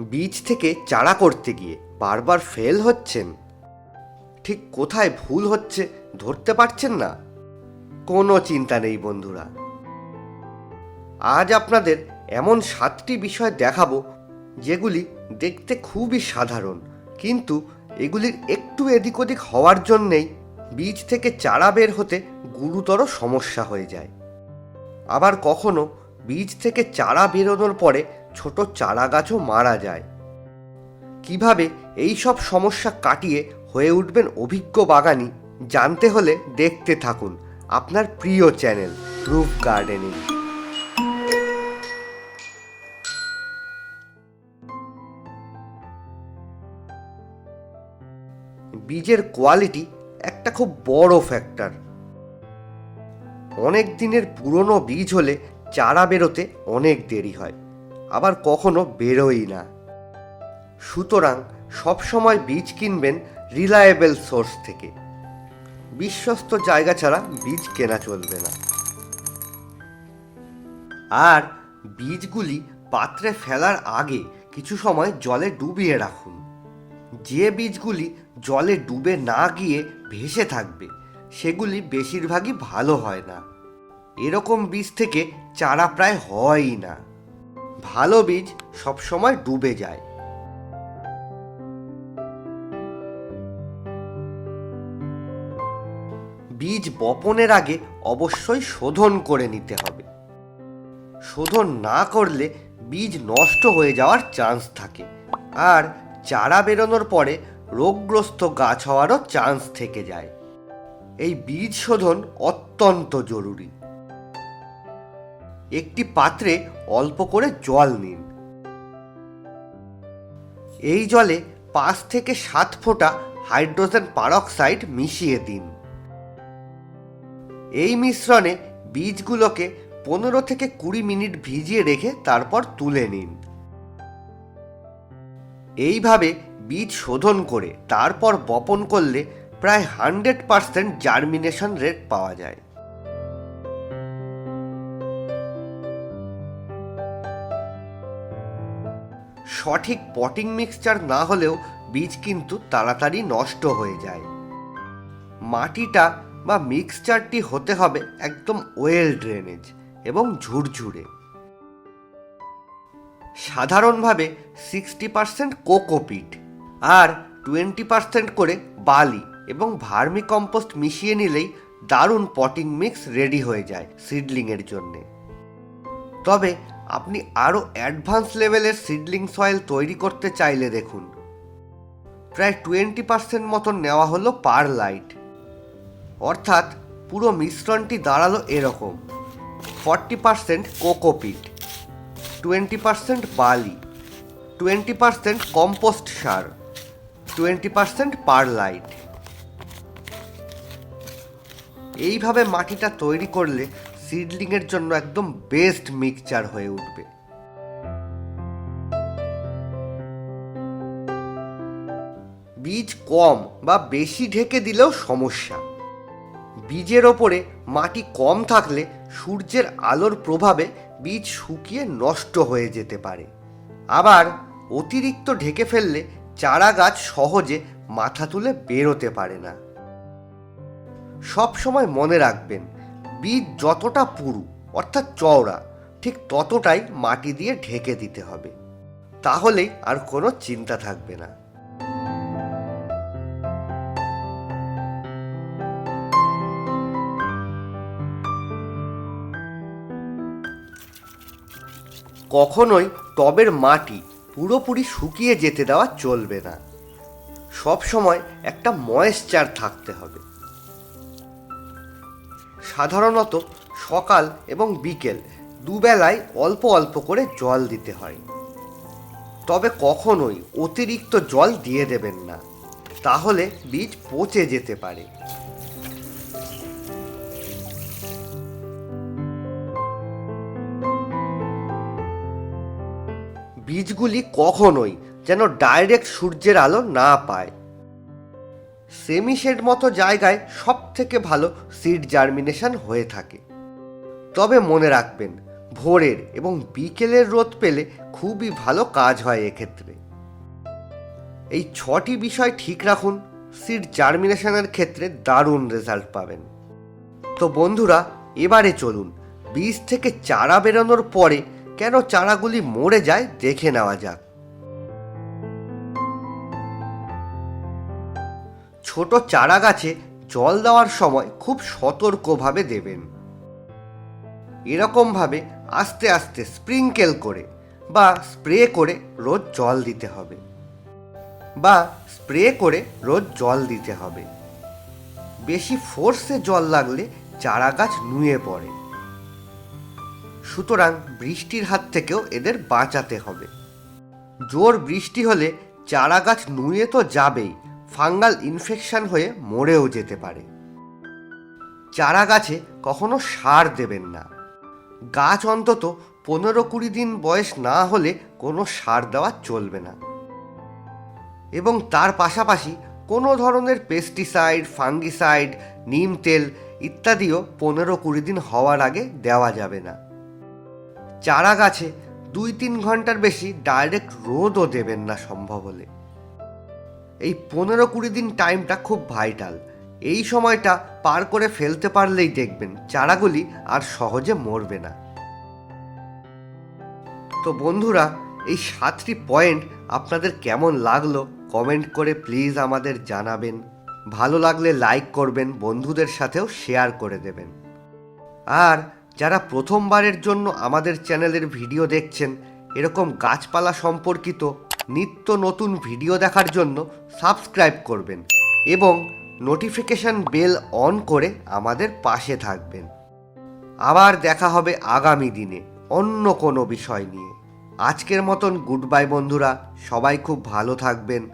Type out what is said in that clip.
বীজ থেকে চারা করতে গিয়ে বারবার ফেল হচ্ছেন। ঠিক কোথায় ভুল হচ্ছে ধরতে পারছেন না? কোনো চিন্তা নেই বন্ধুরা। আজ আপনাদের এমন সাতটি বিষয় দেখাবো যেগুলি দেখতে খুবই সাধারণ, কিন্তু এগুলির একটু এদিক ওদিক হওয়ার জন্যেই বীজ থেকে চারা বের হতে গুরুতর সমস্যা হয়ে যায়। আবার কখনো বীজ থেকে চারা বেরোনোর পরে ছোট চারা গাছও মারা যায়। কীভাবে এই সব সমস্যা কাটিয়ে হয়ে উঠবেন অভিজ্ঞ বাগানি, জানতে হলে দেখতে থাকুন আপনার প্রিয় চ্যানেল রুফ গার্ডেনিং বীজের কোয়ালিটি একটা খুব বড় ফ্যাক্টর অনেক দিনের পুরনো বীজ হলে চারা বেরোতে অনেক দেরি হয়। আবার কখনো বেরোই না। সুতরাং সবসময় বীজ কিনবেন রিলায়েবল সোর্স থেকে। বিশ্বস্ত জায়গা ছাড়া বীজ কেনা চলবে না। আর বীজগুলি পাত্রে ফেলার আগে কিছু সময় জলে ডুবিয়ে রাখুন। যে বীজগুলি জলে ডুবে না গিয়ে ভেসে থাকবে, সেগুলি বেশিরভাগই ভালো হয় না। এরকম বীজ থেকে চারা প্রায় হয়ই না। ভালো বীজ সবসময় ডুবে যায়। বীজ বপনের আগে অবশ্যই শোধন করে নিতে হবে। শোধন না করলে বীজ নষ্ট হয়ে যাওয়ার চান্স থাকে। আর চারা বেরোনোর পরে রোগগ্রস্ত গাছ হওয়ারও চান্স থেকে যায়। এই বীজ শোধন অত্যন্ত জরুরি। একটি পাত্রে অল্প করে জল নিন। এই জলে পাঁচ থেকে সাত ফোঁটা হাইড্রোজেন পারক্সাইড মিশিয়ে দিন। এই মিশ্রণে বীজগুলোকে পনেরো থেকে কুড়ি মিনিট ভিজিয়ে রেখে তারপর তুলে নিন। এইভাবে বীজ শোধন করে তারপর বপন করলে প্রায় হান্ড্রেড পারসেন্ট জার্মিনেশন রেট পাওয়া যায়। সঠিক পটিং মিক্সচার না হলেও বীজ কিন্তু তাড়াতাড়ি নষ্ট হয়ে যায়। মাটিটা বা মিক্সচারটি হতে হবে একদম ওয়েল ড্রেনেজ এবং ঝুরঝুরে। সাধারণভাবে সিক্সটি পার্সেন্ট কোকোপিট আর টোয়েন্টি পার্সেন্ট করে বালি এবং ভার্মি কম্পোস্ট মিশিয়ে নিলেই দারুণ পটিং মিক্স রেডি হয়ে যায় সিডলিংয়ের জন্যে। তবে আপনি আরও অ্যাডভান্স লেভেলের সিডলিং সয়েল তৈরি করতে চাইলে দেখুন। প্রায় টোয়েন্টি পার্সেন্ট মতন নেওয়া হলো পার লাইট। অর্থাৎ পুরো মিশ্রণটি দাঁড়াল এরকম। Forty percent cocopeat twenty percent বালি, টোয়েন্টি পার্সেন্ট কম্পোস্ট সার, টোয়েন্টি পার্সেন্ট পার লাইট। এইভাবে মাটিটা তৈরি করলে সিডলিংয়ের জন্য একদম বেস্ট মিক্সচার হয়ে উঠবে। বীজ কম বা বেশি ঢেকে দিলেও সমস্যা। বীজের ওপরে মাটি কম থাকলে সূর্যের আলোর প্রভাবে বীজ শুকিয়ে নষ্ট হয়ে যেতে পারে। আবার অতিরিক্ত ঢেকে ফেললে চারা গাছ সহজে মাথা তুলে বেরোতে পারে না। সব সময় মনে রাখবেন বীজ যতটা পুরু, অর্থাৎ চওড়া, ঠিক ততটাই মাটি দিয়ে ঢেকে দিতে হবে। তাহলেই আর কোনো চিন্তা থাকবে না। কখনোই টবের মাটি পুরোপুরি শুকিয়ে যেতে দেওয়া চলবে না। সব সময় একটা ময়েশ্চার থাকতে হবে। সাধারণত সকাল এবং বিকেল দুবেলায় অল্প অল্প করে জল দিতে হয়। তবে কখনোই অতিরিক্ত জল দিয়ে দেবেন না। তাহলে বীজ পচে যেতে পারে। বীজগুলি কখনোই যেন ডাইরেক্ট সূর্যের আলো না পায়। সেমি শেড মতো জায়গায় সব থেকে ভালো সিড জার্মিনেশন হয়ে থাকে। তবে মনে রাখবেন, ভোরের এবং বিকেলের রোদ পেলে খুবই ভালো কাজ হয় এক্ষেত্রে। এই ছটি বিষয় ঠিক রাখুন, সিড জার্মিনেশনের ক্ষেত্রে দারুণ রেজাল্ট পাবেন। তো বন্ধুরা, এবারে চলুন, বীজ থেকে চারা বেরোনোর পরে কেন চারাগুলি মরে যায় দেখে নেওয়া যাক। ছোট চারা গাছে জল দেওয়ার সময় খুব সতর্কভাবে দেবেন। এরকমভাবে আস্তে আস্তে স্প্রিঙ্কেল করে বা স্প্রে করে রোজ জল দিতে হবে। বা স্প্রে করে রোজ জল দিতে হবে। বেশি ফোর্সে জল লাগলে চারা গাছ নুয়ে পড়ে। সুতরাং বৃষ্টির হাত থেকেও এদের বাঁচাতে হবে। জোর বৃষ্টি হলে চারা গাছ নুয়ে তো যাবেই ফাঙ্গাল ইনফেকশন হয়ে মরেও যেতে পারে। চারা গাছে কখনো সার দেবেন না। গাছ অন্তত পনেরো কুড়ি দিন বয়স না হলে কোনো সার দেওয়া চলবে না। এবং তার পাশাপাশি কোনো ধরনের পেস্টিসাইড ফাঙ্গিসাইড নিম তেল ইত্যাদিও পনেরো কুড়ি দিন হওয়ার আগে দেওয়া যাবে না। চারা গাছে দুই তিন ঘণ্টার বেশি ডাইরেক্ট রোদও দেবেন না সম্ভব হলে। এই পনেরো কুড়ি দিন টাইমটা খুব ভাইটাল। এই সময়টা পার করে ফেলতে পারলেই দেখবেন, চারাগুলি আর সহজে মরবে না। তো বন্ধুরা, এই সাতটি পয়েন্ট আপনাদের কেমন লাগল কমেন্ট করে প্লিজ আমাদের জানাবেন। ভালো লাগলে লাইক করবেন, বন্ধুদের সাথেও শেয়ার করে দেবেন। আর যারা প্রথমবারের জন্য আমাদের চ্যানেলের ভিডিও দেখছেন, এরকম গাছপালা সম্পর্কিত নিত্য নতুন ভিডিও দেখার জন্য সাবস্ক্রাইব করবেন এবং নোটিফিকেশান বেল অন করে আমাদের পাশে থাকবেন। আবার দেখা হবে আগামী দিনে অন্য কোনো বিষয় নিয়ে। আজকের মতন গুড বাই বন্ধুরা, সবাই খুব ভালো থাকবেন।